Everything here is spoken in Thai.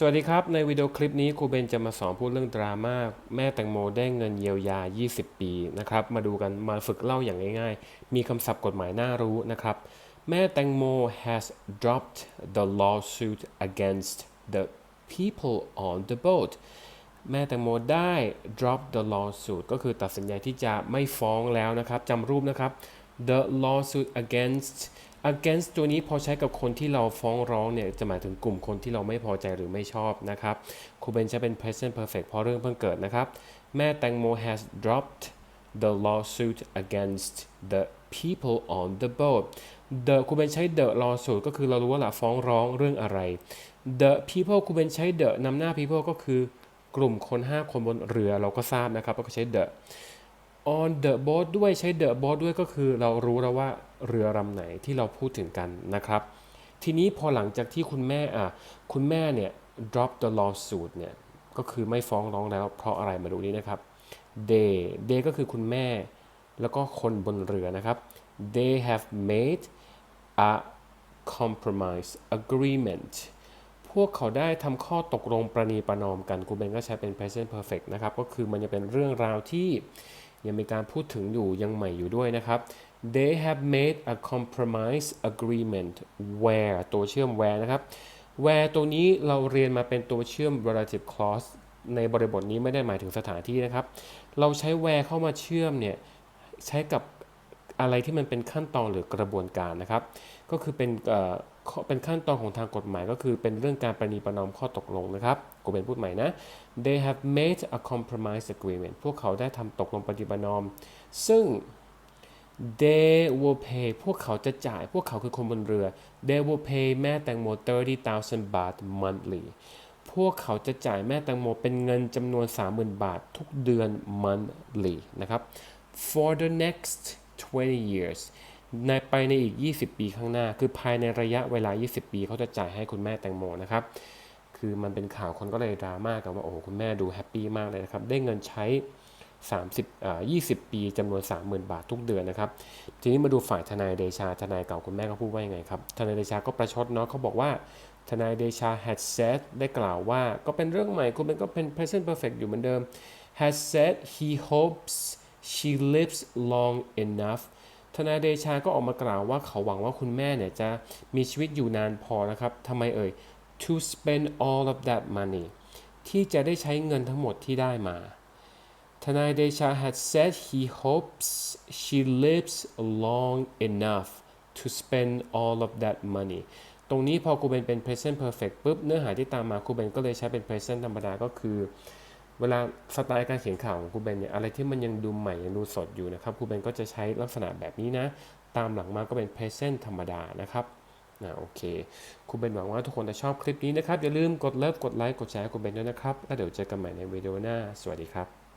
สวัสดีครับ ในวิดีโอคลิปนี้ครูเบนจะมาสอนพูดเรื่องดราม่าแม่แตงโมได้เงินเยียวยา 20 ปีนะครับ มาดูกันมาฝึกเล่าอย่างง่ายๆ มีคำศัพท์กฎหมายน่ารู้นะครับ แม่แตงโม has dropped the lawsuit against the people on the boat แม่แตงโมได้ drop the lawsuit ก็คือตัดสินใจที่จะไม่ฟ้องแล้วนะครับจำรูปนะครับ the lawsuit against against ตัวนี้พอใช้กับคนที่เราฟ้องร้องเนี่ยจะหมายถึงกลุ่มคนที่เราไม่พอใจหรือไม่ชอบนะครับครูเบนใช้เป็น present perfect เพราะเรื่องเพิ่งเกิดนะครับ แม่แตงโม has dropped the lawsuit against the people on the boat the ครูเบนใช้ the lawsuit ก็คือเรารู้ว่าละฟ้องร้องเรื่องอะไร the people ครูเบนใช้ the นำหน้า people ก็คือกลุ่มคน 5 คนบนเรือเราก็ทราบนะครับก็ใช้ the on the boat ด้วยใช้ the boat ด้วยก็คือเรารู้แล้วว่าเรือลำไหนที่เราพูดถึงกันนะครับ ทีนี้พอหลังจากที่คุณแม่อะคุณแม่เนี่ย drop the lawsuit เนี่ยก็คือไม่ฟ้องร้องแล้ว เพราะอะไรมาดูนี้นะครับ they they ก็คือคุณแม่ แล้วก็คนบนเรือนะครับ they have made a compromise agreement พวกเขาได้ทำข้อตกลงประนีประนอมกันครูเบนก็ใช้เป็น present perfect นะครับ ก็คือมันจะเป็นเรื่องราวที่ ยังมีการพูดถึงอยู่ยังใหม่อยู่ด้วยนะครับ they have made a compromise agreement where ตัวเชื่อม where นะครับ where ตัวนี้เราเรียนมาเป็นตัวเชื่อม relative clause ในบริบทนี้ไม่ได้หมายถึงสถานที่นะครับ เราใช้ where เข้ามาเชื่อมเนี่ย ใช้กับ อะไรที่มันเป็นขั้นตอนหรือกระบวนการนะครับ ก็คือเป็นเป็นขั้นตอนของทางกฎหมายก็คือเป็นเรื่องการประนีประนอมข้อตกลงนะครับกูเป็นพูดใหม่นะ they have made a compromise agreement พวกเขาได้ทำตกลงประนีประนอม ซึ่ง they will pay พวกเขาจะจ่าย พวกเขาคือคนบนเรือ they will pay แม่แตงโม30,000 บาท monthly พวกเขาจะจ่ายแม่แตงโมเป็นเงินจำนวน 30,000 บาททุกเดือน monthly นะครับ for the next 20 years ในไปในอีก 20 ปีข้างหน้า คือภายในระยะเวลา 20 ปีเขาจะจ่ายให้คุณแม่แตงโมนะครับ คือมันเป็นข่าวคนก็เลยดราม่ากันว่า โอ้คุณแม่ดูแฮปปี้มากเลยนะครับ ได้เงินใช้ 30อ่า20 ปีจำนวน 30,000 บาททุกเดือนนะครับ ทีนี้มาดูฝ่ายทนายเดชา ทนายเก่าคุณแม่ก็พูดว่ายังไงครับ ทนายเดชาก็ประชดเนาะเขาบอกว่าทนายเดชา had said ได้กล่าวว่าก็เป็นเรื่องใหม่คุณเป็นก็เป็น present perfect อยู่เหมือนเดิม had said he hopes she lives long enough ทนายเดชาก็ออกมากล่าวว่าเขาหวังว่าคุณแม่เนี่ยจะมีชีวิตอยู่นานพอนะครับทำไมเอ่ย to spend all of that money ที่จะได้ใช้เงินทั้งหมดที่ได้มา ทนายเดชา had said he hopes she lives long enough to spend all of that money ตรงนี้พอครูเบนเป็น present perfect ปุ๊บ เนื้อหาที่ตามมาครูเบนก็เลยใช้เป็น present ธรรมดาก็คือ เวลาสไตล์การเขียนข่าวของครูเบนเนี่ยอะไรที่มันยังดูใหม่ยังดูสดอยู่นะครับครูเบนก็จะใช้ลักษณะแบบนี้นะ ตามหลังมาก็เป็น present ธรรมดานะครับนะโอเคครูเบนหวังว่าทุกคนจะชอบคลิปนี้นะครับ อย่าลืมกดเลิฟกดไลค์กดแชร์ครูเบนด้วยนะครับ แล้วเดี๋ยวเจอกันใหม่ในวิดีโอหน้า สวัสดีครับ